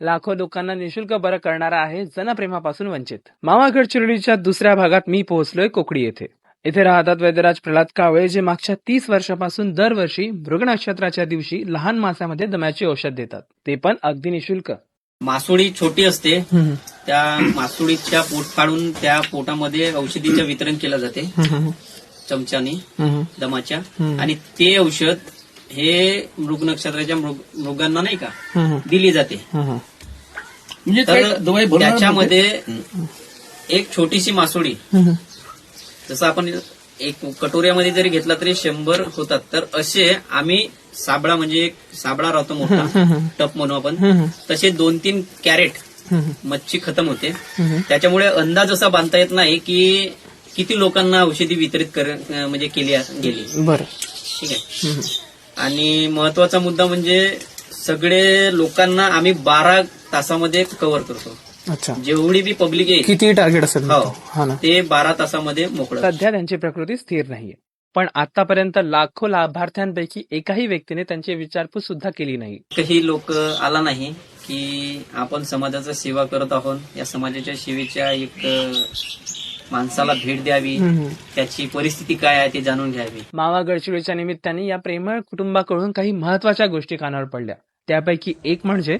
लाखो लोकांना निशुल्क बरं करणारा आहे जनप्रेमापासून वंचित. मामा गडचिरोलीच्या दुसऱ्या भागात मी पोहोचलोय कोकडी येथे. इथे राहतात वैद्यराज प्रल्हाद कावळे जे मागच्या तीस वर्षापासून दरवर्षी मृग नक्षत्राच्या दिवशी लहान मासामध्ये दम्याची औषध देतात. ते पण अगदी निशुल्क. मासोळी छोटी असते. त्या मासोळीच्या पोट काढून त्या पोटामध्ये औषधीचं वितरण केलं जाते. चमच्याने दमाच्या. आणि ते औषध हे मृग नक्षत्राच्या मृग- मृगांना नाही का दिली जाते. म्हणजे तर दवाई त्याच्यामध्ये एक छोटीशी मासोळी जसं आपण एक कटोऱ्यामध्ये जरी घेतला तरी शंभर होतात. तर असे आम्ही साबळा म्हणजे एक साबळा राहतो मोठा. टप म्हणू आपण. तसे दोन तीन कॅरेट मच्छी खतम होते. त्याच्यामुळे अंदाज असा बांधता येत नाही की किती लोकांना औषधी वितरित कर म्हणजे केली गेली. बरं. ठीक आहे. आणि महत्त्वाचा मुद्दा म्हणजे सगळे लोकांना आम्ही बारा तासामध्ये कव्हर करतो. अच्छा. जेवढी बी पब्लिक येईल किती टार्गेट असेल हो. हा ना. ते बारा तासामध्ये मोकळं. सध्या त्यांची प्रकृती स्थिर नाहीये. पण आतापर्यंत लाखो लाभार्थ्यांपैकी एकाही व्यक्तीने त्यांची विचारपूस सुद्धा केली नाही. काही लोक आला नाही की आपण समाजाचा सेवा करत आहोत. या समाजाच्या सेवेच्या एक माणसाला भेट द्यावी. त्याची परिस्थिती काय आहे ते जाणून घ्यावी. मावा गडचिरोलीच्या निमित्ताने या प्रेमळ कुटुंबाकडून काही महत्त्वाच्या गोष्टी कानावर पडल्या. त्यापैकी एक म्हणजे